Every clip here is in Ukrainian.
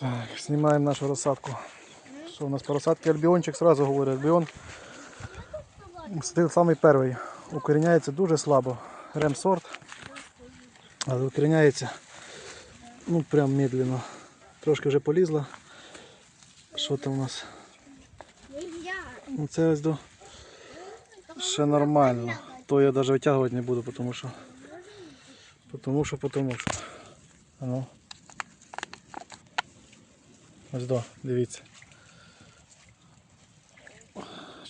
Так, знімаємо нашу розсадку. Що у нас по розсадці альбіончик, сразу говорю, альбіон. Стил самий перший. Укоріняється дуже слабо. Ремсорт. Але укоріняється ну прям медленно. Трошки вже полізла. Що там у нас? Ну це ось до ще нормально. То я навіть витягувати не буду, тому що. Тому що, тому що. А ну. Ось до, дивіться.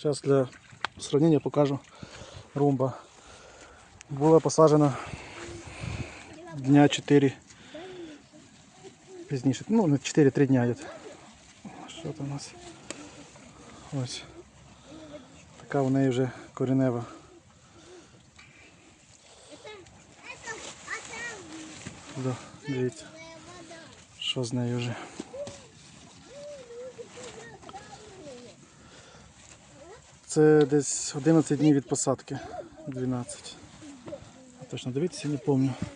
Зараз для сравнення покажу румба. Була посаджена дня 4 пізніше. Ну, не 4-3 дня. где-то. Що там у нас? Ось. Така в неї вже коренева. Да, дивіться, що з нею вже. Це десь 11 днів від посадки. 12. Точно дивитися, не пам'ятаю.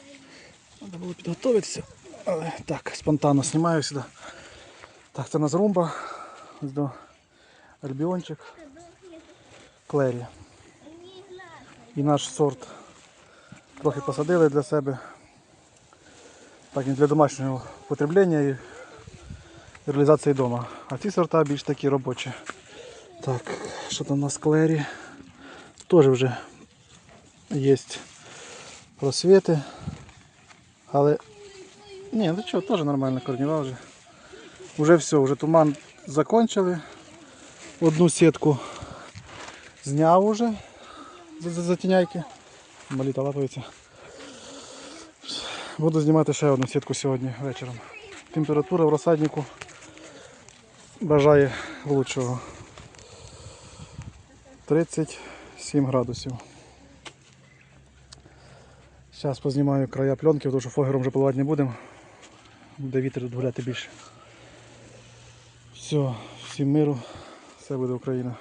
Треба було підготуватися. Але так, спонтанно знімаю сюди. Так, це у нас румба. Ось до альбіончик. Клері. І наш сорт трохи посадили для себе. Так, для домашнього потреблення і реалізації вдома. А ці сорта більш такі робочі. Так, що там у нас клері? Теж вже є просвіти. Але ні, ну що, теж нормально корнева вже. Уже все, вже туман закончили. Одну сітку зняв уже за- за затіняйки. Малі та. Буду знімати ще одну сітку сьогодні вечором. Температура в розсаднику бажає лучшого. 37 градусів. Зараз познімаю края пленки, тому що фогером вже поливати не будемо. Буде вітер гуляти більше. Все, всім миру, все буде Україна.